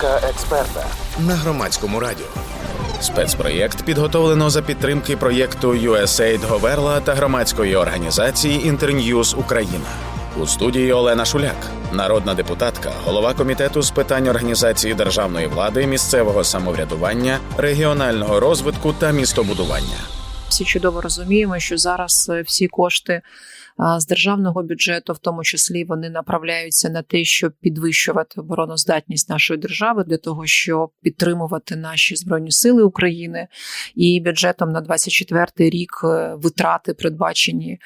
Думка експерта на громадському радіо. Спецпроєкт підготовлено за підтримки проєкту USAID Говерла та громадської організації Інтерньюз Україна. У студії Олена Шуляк, народна депутатка, голова комітету з питань організації державної влади, місцевого самоврядування, регіонального розвитку та містобудування. Всі чудово розуміємо, що зараз е, всі кошти з державного бюджету, в тому числі, вони направляються на те, щоб підвищувати обороноздатність нашої держави для того, щоб підтримувати наші збройні сили України. І бюджетом на 24 рік е, витрати передбачені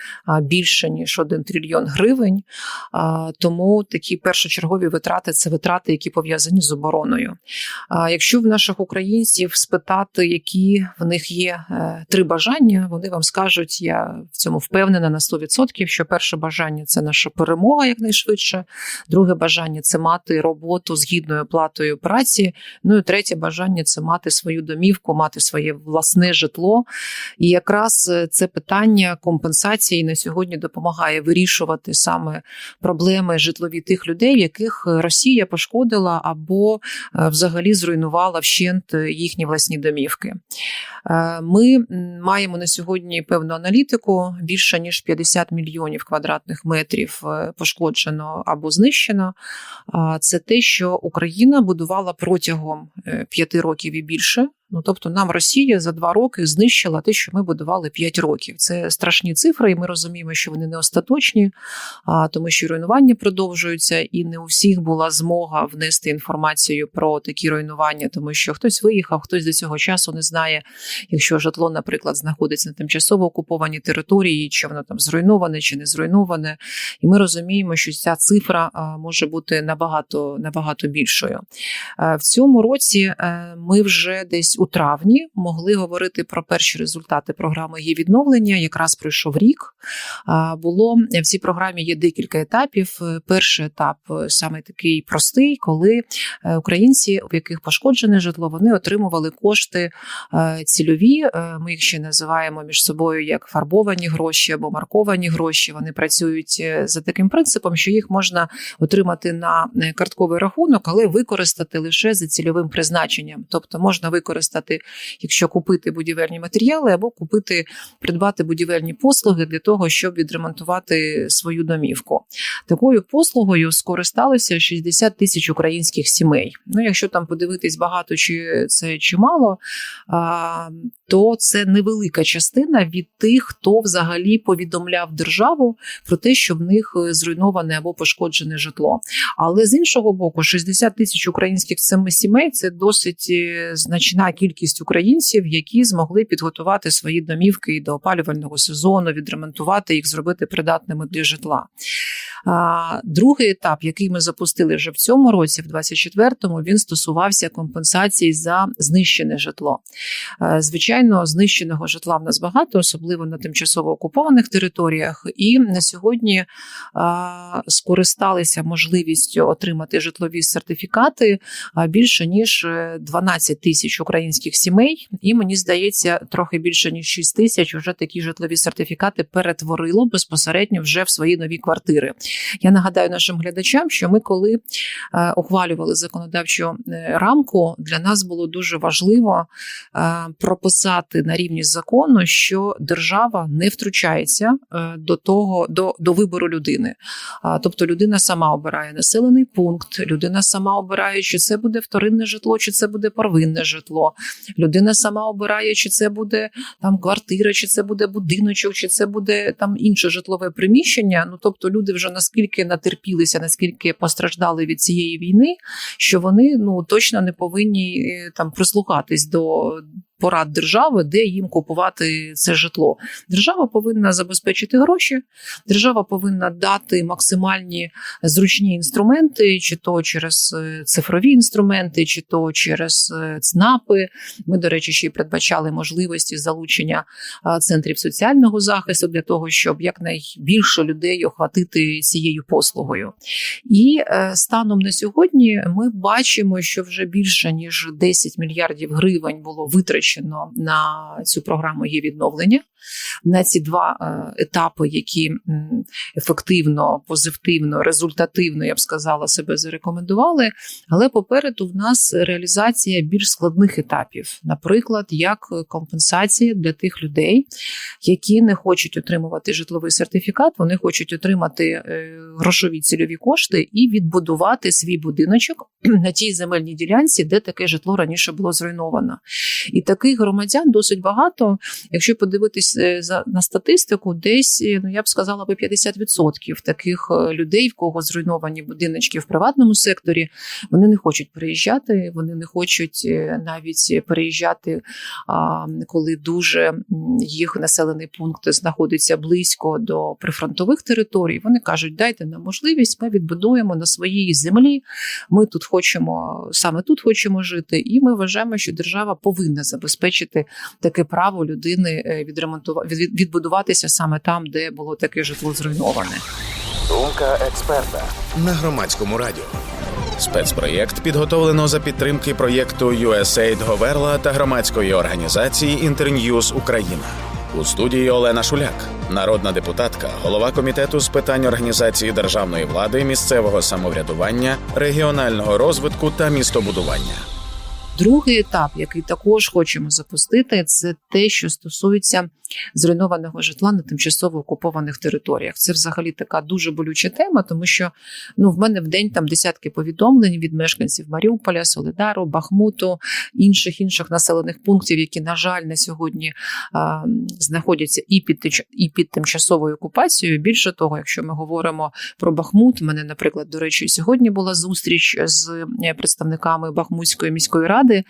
більше ніж 1 трильйон гривень. Тому такі першочергові витрати це витрати, які пов'язані з обороною. Якщо в наших українців спитати, які в них є е, три бажання, вони вам скажуть, я в цьому впевнена на 100%, що перше бажання це наша перемога якнайшвидше, друге бажання це мати роботу з гідною оплатою праці. Ну і третє бажання це мати свою домівку, мати своє власне житло. І якраз е, це питання компенсації на сьогодні допомагає вирішувати саме проблеми житлові тих людей, яких Росія пошкодила або е, взагалі зруйнувала вщент їхні власні домівки. Е, Ми маємо на сьогодні певну аналітику. Більше ніж 50 мільйонів квадратних метрів е, пошкоджено або знищено. Це те, що Україна будувала протягом е, п'яти років і більше. Ну тобто, нам Росія за два роки знищила те, що ми будували 5 років. Це страшні цифри, і ми розуміємо, що вони не остаточні, а тому що руйнування продовжуються, і не у всіх була змога внести інформацію про такі руйнування, тому що хтось виїхав, хтось до цього часу не знає, якщо житло, наприклад, знаходиться на тимчасово окупованій території, чи воно там зруйноване чи не зруйноване. І ми розуміємо, що ця цифра може бути набагато набагато більшою. В цьому році е, ми вже десь у травні могли говорити про перші результати програми її відновлення. Якраз пройшов рік. Було в цій програмі є декілька етапів. Е, Перший етап е, саме такий простий, коли е, українці, у яких пошкоджене житло, вони отримували кошти цільові. Ми їх ще називаємо між собою як фарбовані гроші або марковані гроші. Вони працюють за таким принципом, що їх можна отримати на картковий рахунок, але використати лише за цільовим призначенням. Тобто можна використати, якщо купити будівельні матеріали, або купити, придбати будівельні послуги для того, щоб відремонтувати свою домівку. Такою послугою скористалося 60 тисяч українських сімей. Ну, якщо там подивитись багато чи це чимало, то це невелика частина від тих, хто взагалі повідомляв державу про те, що в них е, зруйноване або пошкоджене житло. Але з іншого боку, 60 тисяч українських сімей це досить е, значна кількість українців, які змогли підготувати свої домівки до опалювального сезону, відремонтувати їх, зробити придатними для житла. А, Другий етап, який ми запустили вже в цьому році, в 24-му, він стосувався компенсації за знищене житло. Е, Звичайно, знищеного житла в нас багато, особливо на тимчасово окупованих територіях. І на сьогодні скористалися можливістю отримати житлові сертифікати більше ніж е, 12 тисяч українських сімей. І мені здається, трохи більше ніж 6 тисяч вже такі житлові сертифікати перетворило безпосередньо вже в свої нові квартири. Я нагадаю нашим глядачам, що ми, коли е, ухвалювали законодавчу е, рамку, для нас було дуже важливо е, прописати на рівні закону, що держава не втручається до того до, до вибору людини. Тобто людина сама обирає населений пункт, людина сама обирає, чи це буде вторинне житло, чи це буде первинне житло. Людина сама обирає, чи це буде там квартира, чи це буде будиночок, чи це буде там інше житлове приміщення. Ну тобто, люди вже наскільки натерпілися, наскільки постраждали від цієї війни, що вони ну точно не повинні е, там прислухатись до. Порад держави, де їм купувати це житло. Держава повинна забезпечити гроші, держава повинна дати максимальні зручні інструменти, чи то через е, цифрові інструменти, чи то через е, ЦНАПи. Ми, до речі, ще й передбачали можливості залучення центрів соціального захисту для того, щоб якнайбільше людей охватити цією послугою. І е, станом на сьогодні ми бачимо, що вже більше ніж 10 мільярдів гривень було витрачено витрачено на цю програму є відновлення. На ці два е, етапи, які ефективно, позитивно, результативно, я б сказала, себе зарекомендували. Але попереду в нас реалізація більш складних етапів, наприклад, як компенсація для тих людей, які не хочуть отримувати житловий сертифікат, вони хочуть отримати е, грошові цільові кошти і відбудувати свій будиночок на тій земельній ділянці, де таке житло раніше було зруйновано. І таких громадян досить багато. Якщо подивитись е, на статистику, десь е, ну я б сказала би 50% таких е, людей, в кого зруйновані будиночки в приватному секторі, вони не хочуть переїжджати, вони не хочуть навіть переїжджати, коли дуже їх населений пункт знаходиться близько до прифронтових територій. Вони кажуть, дайте нам можливість, ми відбудуємо на своїй землі. Ми тут хочемо саме тут хочемо жити, і ми вважаємо, що держава повинна забезпечити таке право людини е, відремонтувати відбудуватися саме там, де було таке житло зруйноване. Думка експерта на громадському радіо. Спецпроєкт підготовлено за підтримки проєкту USAID Говерла та громадської організації Інтерньюз Україна. У студії Олена Шуляк, народна депутатка, голова комітету з питань організації державної влади, місцевого самоврядування, регіонального розвитку та містобудування. Другий етап, який також хочемо запустити, це те, що стосується зруйнованого житла на тимчасово окупованих територіях. Це взагалі така дуже болюча тема, тому що ну в мене в день там десятки повідомлень від мешканців Маріуполя, Солидару, Бахмуту, інших інших населених пунктів, які на жаль на сьогодні а, знаходяться і під і під тимчасовою окупацією. Більше того, якщо ми говоримо про Бахмут, у мене, наприклад, до речі, сьогодні була зустріч з е, представниками Бахмутської міської ради. А,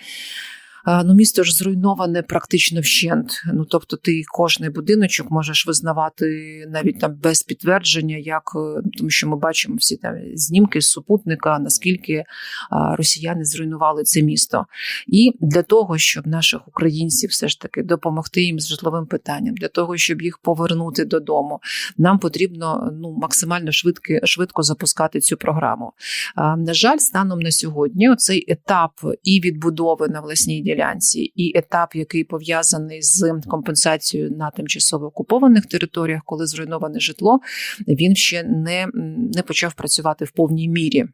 Ну, місто ж зруйноване практично вщент. Ну тобто, ти кожний будиночок можеш визнавати навіть там без підтвердження, як е, тому, що ми бачимо всі там знімки з супутника, наскільки росіяни зруйнували це місто. І для того, щоб наших українців все ж таки допомогти їм з житловим питанням, для того, щоб їх повернути додому, нам потрібно ну максимально швидко, швидко запускати цю програму. На жаль, станом на сьогодні оцей етап і відбудови на власній ділянці, і етап, який пов'язаний з компенсацією на тимчасово окупованих територіях, коли зруйноване житло, він ще не, не почав працювати в повній мірі.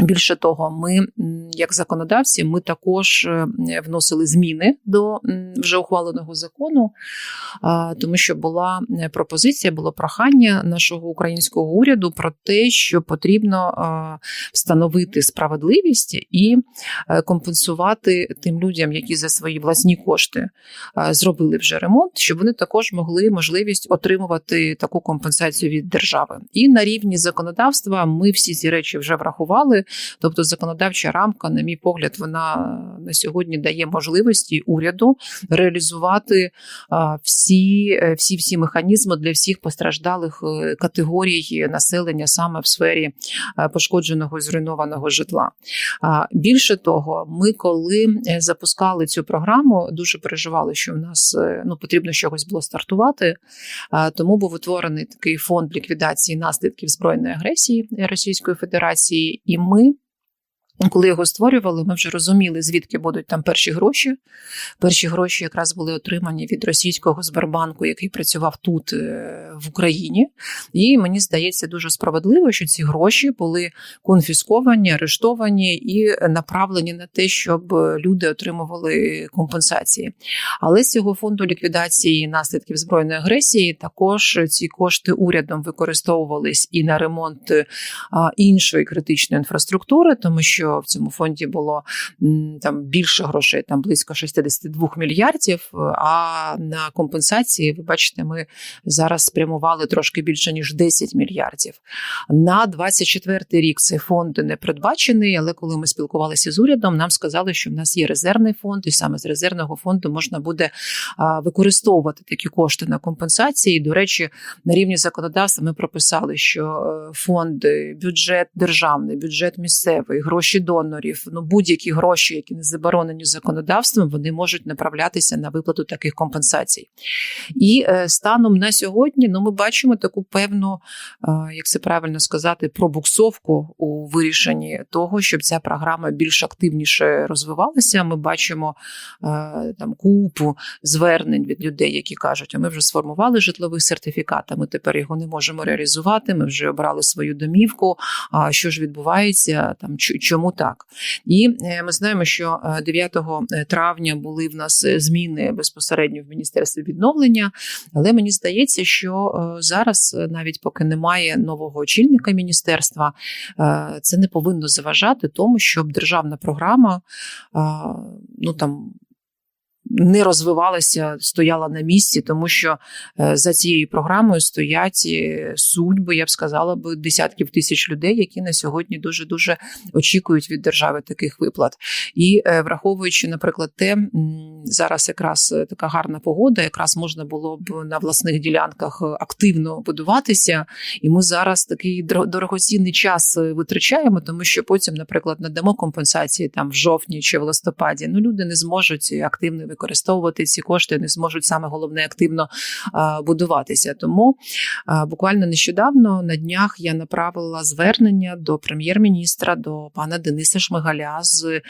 Більше того, ми, як законодавці, ми також е, вносили зміни до вже ухваленого закону, тому що була пропозиція, було прохання нашого українського уряду про те, що потрібно встановити справедливість і е, компенсувати тим людям, які за свої власні кошти зробили вже ремонт, щоб вони також могли можливість отримувати таку компенсацію від держави. І на рівні законодавства ми всі ці речі вже врахували. Тобто, законодавча рамка, на мій погляд, вона на сьогодні дає можливості уряду реалізувати всі, е, всі, всі механізми для всіх постраждалих е, категорій населення саме в сфері пошкодженого і зруйнованого житла. Більше того, ми коли е, запускали цю програму, дуже переживали, що в нас ну потрібно чогось було стартувати. Тому був утворений такий фонд ліквідації наслідків збройної агресії Російської Федерації, і ми. мы Коли його створювали, ми вже розуміли, звідки будуть там перші гроші. Перші гроші якраз були отримані від російського Сбербанку, який працював тут е, в Україні. І мені здається дуже справедливо, що ці гроші були конфісковані, арештовані і направлені на те, щоб люди отримували компенсації. Але з цього фонду ліквідації наслідків збройної агресії також ці кошти урядом використовувались і на ремонт іншої критичної інфраструктури, тому що в цьому фонді було там більше грошей, там близько 62 мільярдів. А на компенсації, ви бачите, ми зараз спрямували трошки більше ніж 10 мільярдів. На 24 рік цей фонд не передбачений, але коли ми спілкувалися з урядом, нам сказали, що в нас є резервний фонд, і саме з резервного фонду можна буде використовувати такі кошти на компенсації. До речі, на рівні законодавства ми прописали, що е, фонд, е, бюджет державний, бюджет місцевий, гроші гроші донорів, ну будь-які гроші, які не заборонені законодавством, вони можуть направлятися на виплату таких компенсацій. І е, станом на сьогодні, ну ми бачимо таку певну, е, як це правильно сказати, пробуксовку у вирішенні того, щоб ця програма більш активніше розвивалася. Ми бачимо е, там купу звернень від людей, які кажуть, а ми вже сформували житловий сертифікат, а ми тепер його не можемо реалізувати. Ми вже обрали свою домівку. А що ж відбувається там? ч- Чому так? І е, ми знаємо, що е, 9 травня були в нас е, зміни безпосередньо в міністерстві відновлення, але мені здається, що е, зараз, е, навіть поки немає нового очільника міністерства, е, це не повинно заважати тому, щоб державна програма е, ну там. Не розвивалася, стояла на місці, тому що е, за цією програмою стоять е, судьби, я б сказала би, десятків тисяч людей, які на сьогодні дуже дуже очікують від держави таких виплат. І е, враховуючи, наприклад, те зараз якраз така гарна погода, якраз можна було б на власних ділянках активно будуватися. І ми зараз такий дорогоцінний час витрачаємо, тому що потім, наприклад, надамо компенсації там в жовтні чи в листопаді. Ну люди не зможуть активно використовувати ці кошти, не зможуть саме головне активно будуватися. Тому буквально нещодавно на днях я направила звернення до прем'єр-міністра, до пана Дениса Шмигаля з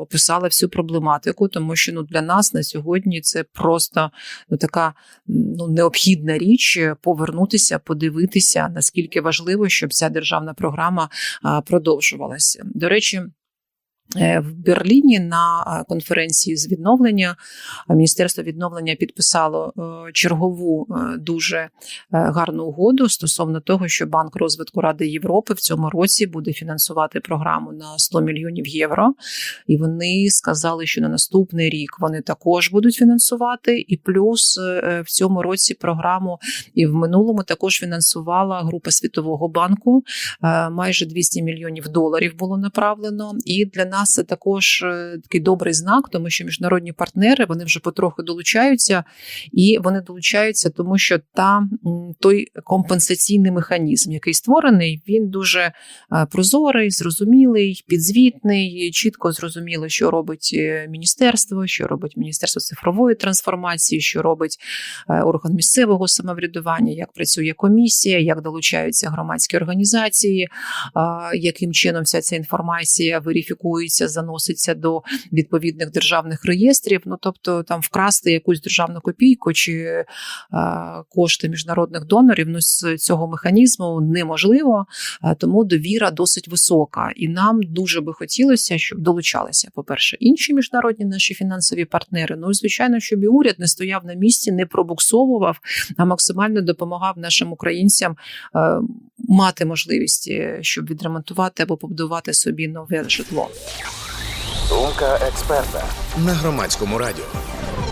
описала всю проблематику, тому що ну для нас на сьогодні це просто ну така ну необхідна річ повернутися, подивитися наскільки важливо, щоб ця державна програма продовжувалася. До речі. Е, В Берліні на конференції з відновлення Міністерство відновлення підписало е, чергову е, дуже е, гарну угоду стосовно того, що Банк розвитку Ради Європи в цьому році буде фінансувати програму на 100 мільйонів євро. І вони сказали, що на наступний рік вони також будуть фінансувати. І плюс е, в цьому році програму і в минулому також фінансувала група Світового банку. Е, Майже 200 мільйонів доларів було направлено. І для нас це також е, такий добрий знак, тому що міжнародні партнери вони вже потроху долучаються, і вони долучаються, тому що там той компенсаційний механізм, який створений, він дуже е, прозорий, зрозумілий, підзвітний, чітко зрозуміло, що робить е, міністерство, що робить міністерство цифрової трансформації, що робить орган місцевого самоврядування, як працює комісія, як долучаються громадські організації, яким чином вся ця інформація верифікується, заноситься до відповідних державних реєстрів. Ну тобто там вкрасти якусь державну копійку чи а, кошти міжнародних донорів. Ну з цього механізму неможливо, а, тому довіра досить висока, і нам дуже би хотілося, щоб долучалися. По перше, інші міжнародні наші фінансові партнери. Ну і звичайно, щоб і уряд не стояв на місці, не пробуксовував, а максимально допомагав нашим українцям е, мати можливість, е, щоб відремонтувати або побудувати собі нове житло. Думка експерта на громадському радіо.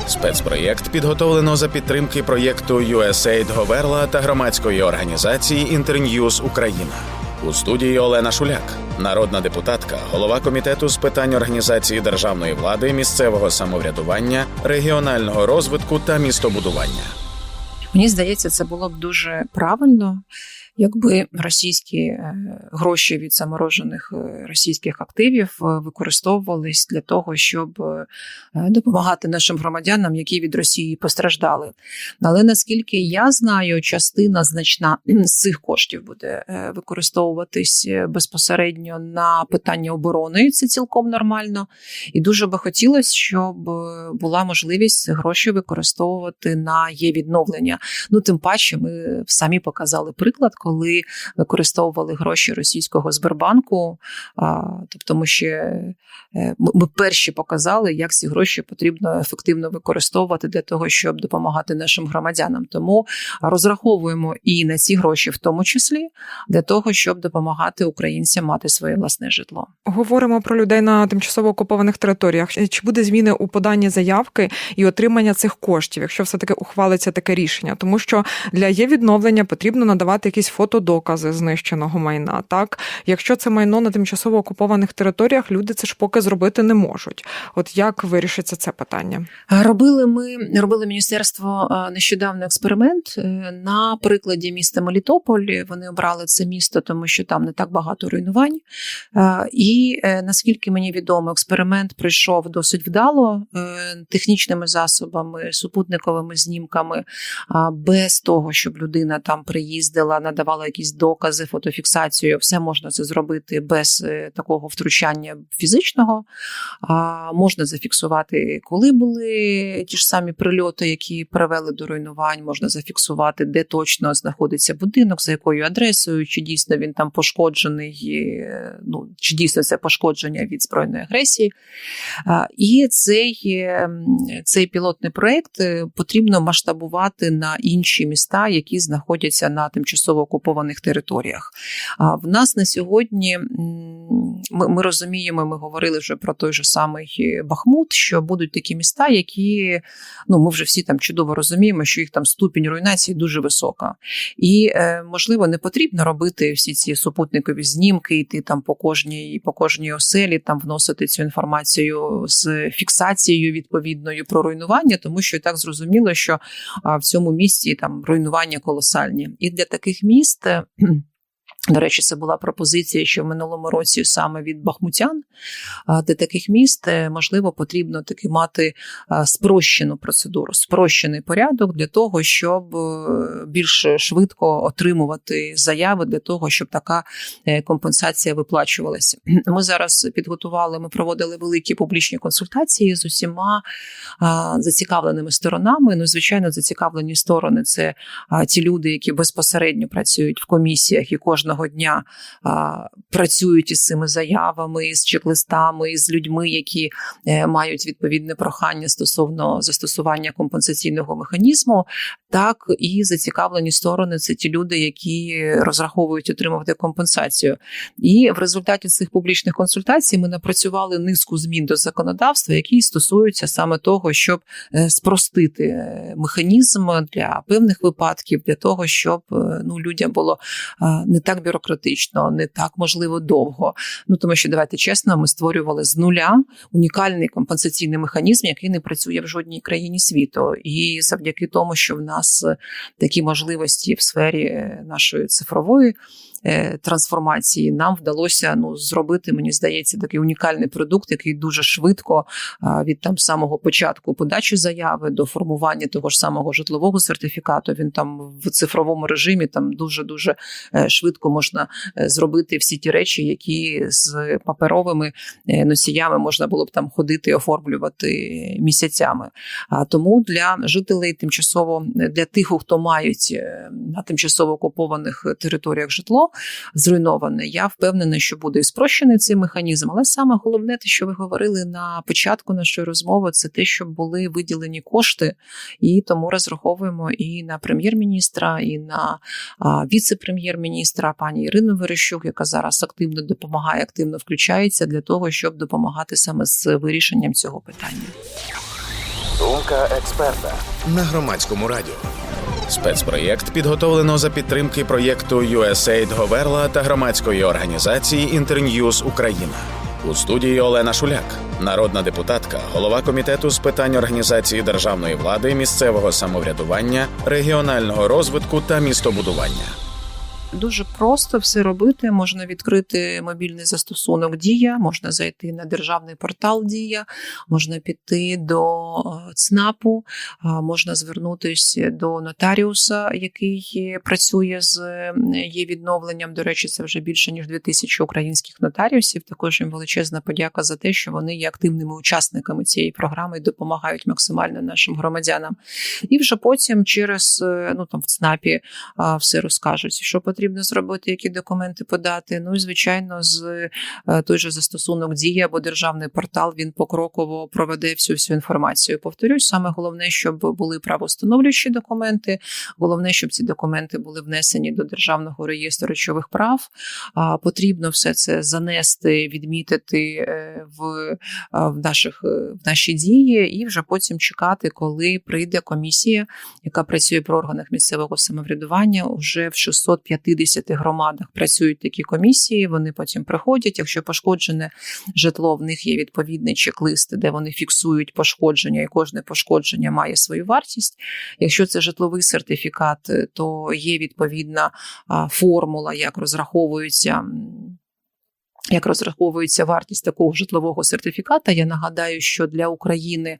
Спецпроєкт підготовлено за підтримки проєкту USAID Говерла та громадської організації Інтерньюз Україна. У студії Олена Шуляк, народна депутатка, голова комітету з питань організації державної влади, місцевого самоврядування, регіонального розвитку та містобудування. Мені здається, це було б дуже правильно, якби російські е, гроші від заморожених е, російських активів е, використовувались для того, щоб допомагати нашим громадянам, які від Росії постраждали. Але наскільки я знаю, частина значна з цих коштів буде використовуватись безпосередньо на питання оборони. Це цілком нормально. І дуже би хотілося, щоб була можливість гроші використовувати на є відновлення. Ну тим паче, ми самі показали приклад, коли використовували гроші російського Сбербанку. Тобто, ми ще ми ми перші показали, як ці гроші потрібно ефективно використовувати для того, щоб допомагати нашим громадянам. Тому розраховуємо і на ці гроші, в тому числі для того, щоб допомагати українцям мати своє власне житло. Говоримо про людей на тимчасово окупованих територіях. Чи буде зміни у поданні заявки і отримання цих коштів, якщо все таки ухвалиться таке рішення? Тому що для є відновлення потрібно надавати якісь фотодокази знищеного майна. Так, якщо це майно на тимчасово окупованих територіях, люди це ж поки зробити не можуть. От як вирішиться це питання? Робили ми робили міністерство е, нещодавно експеримент е, на прикладі міста Мелітополь. Вони обрали це місто, тому що там не так багато руйнувань. Е, І е, наскільки мені відомо, експеримент пройшов досить вдало е, технічними засобами, супутниковими знімками, без того, щоб людина там приїздила, надавала якісь докази, фотофіксацію. Все можна це зробити без е, такого втручання фізичного. Можна зафіксувати, коли були ті ж самі прильоти, які привели до руйнувань. Можна зафіксувати, де точно знаходиться будинок, за якою адресою, чи дійсно він там пошкоджений, е, ну чи дійсно це пошкодження від збройної агресії. І цей, е, цей пілотний проект е, потрібно масштабувати на інші міста, які знаходяться на тимчасово окупованих територіях. В нас на сьогодні ми, ми розуміємо, ми говорили вже про той же самий Бахмут, що будуть такі міста, які ну ми вже всі там чудово розуміємо, що їх там ступінь руйнації дуже висока. І е, можливо не потрібно робити всі ці супутникові знімки, йти там по кожній по кожній оселі, там вносити цю інформацію з фіксацією відповідною про руйнування, тому що і так зрозуміло, що в цьому місті там руйнування колосальні. І для таких міст. До речі, це була пропозиція ще в минулому році саме від бахмутян. Для таких міст е, можливо потрібно таки мати спрощену процедуру, спрощений порядок для того, щоб е, більш швидко отримувати заяви для того, щоб така е, компенсація виплачувалася. Ми зараз підготували, ми проводили великі публічні консультації з усіма зацікавленими сторонами. Ну, звичайно, зацікавлені сторони це ті люди, які безпосередньо працюють в комісіях і кожного дня а, працюють із цими заявами, із чек-листами, із людьми, які е, мають відповідне прохання стосовно застосування компенсаційного механізму. Так і зацікавлені сторони це ті люди, які розраховують отримувати компенсацію. І в результаті цих публічних консультацій ми напрацювали низку змін до законодавства, які стосуються саме того, щоб е, спростити е, механізм для певних випадків, для того, щоб е, ну людям було не так бюрократично, не так можливо довго. Ну тому що давайте чесно, ми створювали з нуля унікальний компенсаційний механізм, який не працює в жодній країні світу, і завдяки тому, що в нас такі можливості в сфері е, нашої цифрової трансформації, нам вдалося ну зробити, мені здається, такий унікальний продукт, який дуже швидко від там самого початку подачі заяви до формування того ж самого житлового сертифікату. Він там в цифровому режимі там дуже дуже швидко можна е, зробити всі ті речі, які з паперовими е, носіями можна було б там ходити і оформлювати місяцями. А тому для жителей тимчасово для тих, хто мають е, на тимчасово окупованих територіях житло зруйноване, я впевнена, що буде і спрощений цей механізм. Але саме головне, те, що ви говорили на початку нашої розмови, це те, щоб були виділені кошти, і тому розраховуємо і на прем'єр-міністра, і на віце-прем'єр-міністра пані Ірину Верещук, яка зараз активно допомагає, активно включається для того, щоб допомагати саме з вирішенням цього питання. Думка експерта на громадському радіо. Спецпроєкт підготовлено за підтримки проєкту USAID Говерла та громадської організації Інтерньюз Україна. У студії Олена Шуляк, народна депутатка, голова комітету з питань організації державної влади, місцевого самоврядування, регіонального розвитку та містобудування. Дуже просто все робити. Можна відкрити мобільний застосунок Дія, можна зайти на державний портал Дія, можна піти до е, ЦНАПу, можна звернутися до нотаріуса, який працює з е, є відновленням. До речі, це вже більше ніж 2000 українських нотаріусів. Також їм величезна подяка за те, що вони є активними учасниками цієї програми і допомагають максимально нашим громадянам. І вже потім через е, ну там в ЦНАПі все розкажуть, що потрібно зробити, які документи подати. Ну і звичайно, з е, той же застосунок дії або державний портал він покроково проведе всю всю інформацію. Повторюсь, саме головне, щоб були правоустановлюючі документи. Головне, щоб ці документи були внесені до державного реєстру речових прав. Потрібно все це занести, відмітити е, в, в наших е, в наші дії, і вже потім чекати, коли прийде комісія, яка працює при органах місцевого самоврядування, уже в 650 50 громадах працюють такі комісії. Вони потім приходять. Якщо пошкоджене житло, в них є відповідний чек-лист, де вони фіксують пошкодження, і кожне пошкодження має свою вартість. Якщо це житловий сертифікат, е, то є відповідна формула, як розраховуються. Як розраховується вартість такого житлового сертифіката? Я нагадаю, що для України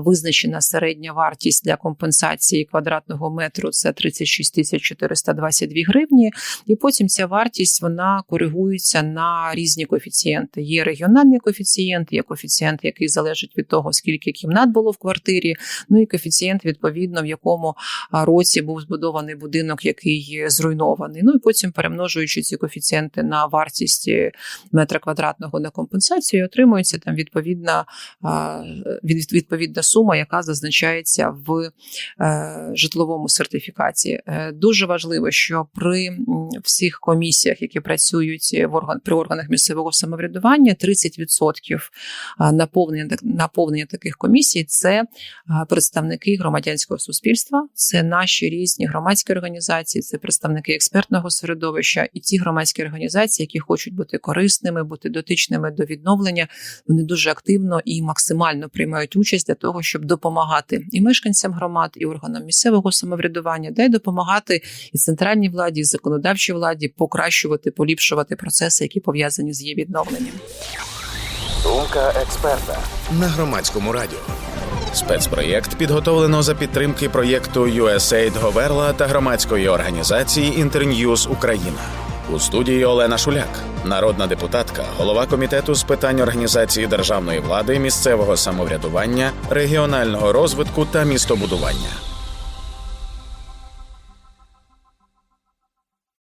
визначена середня вартість для компенсації квадратного метру це 36 тисяч 422 гривні. І потім ця вартість вона коригується на різні коефіцієнти. Є регіональний коефіцієнт, є коефіцієнт, який залежить від того, скільки кімнат було в квартирі. Ну і коефіцієнт, відповідно, в якому році був збудований будинок, який зруйнований. Ну і потім перемножуючи ці коефіцієнти на вартість метра квадратного на компенсацію, отримується там відповідна, відповідна сума, яка зазначається в е, житловому сертифікаті. Е, Дуже важливо, що при всіх комісіях, які працюють в орган при органах місцевого самоврядування, 30% наповнення наповнення таких комісій це представники громадянського суспільства, це наші різні громадські організації, це представники експертного середовища і ті громадські організації, які хочуть бути корисними, бути дотичними до відновлення. Вони дуже активно і максимально приймають участь для того, щоб допомагати і мешканцям громад, і органам місцевого самоврядування, де й допомагати і центральній владі, і законодавчій владі покращувати, поліпшувати процеси, які пов'язані з її відновленням. Думка експерта на громадському радіо. Спецпроєкт підготовлено за підтримки проєкту USAID Говерла та громадської організації Internews Україна. У студії Олена Шуляк, народна депутатка, голова комітету з питань організації державної влади, місцевого самоврядування, регіонального розвитку та містобудування.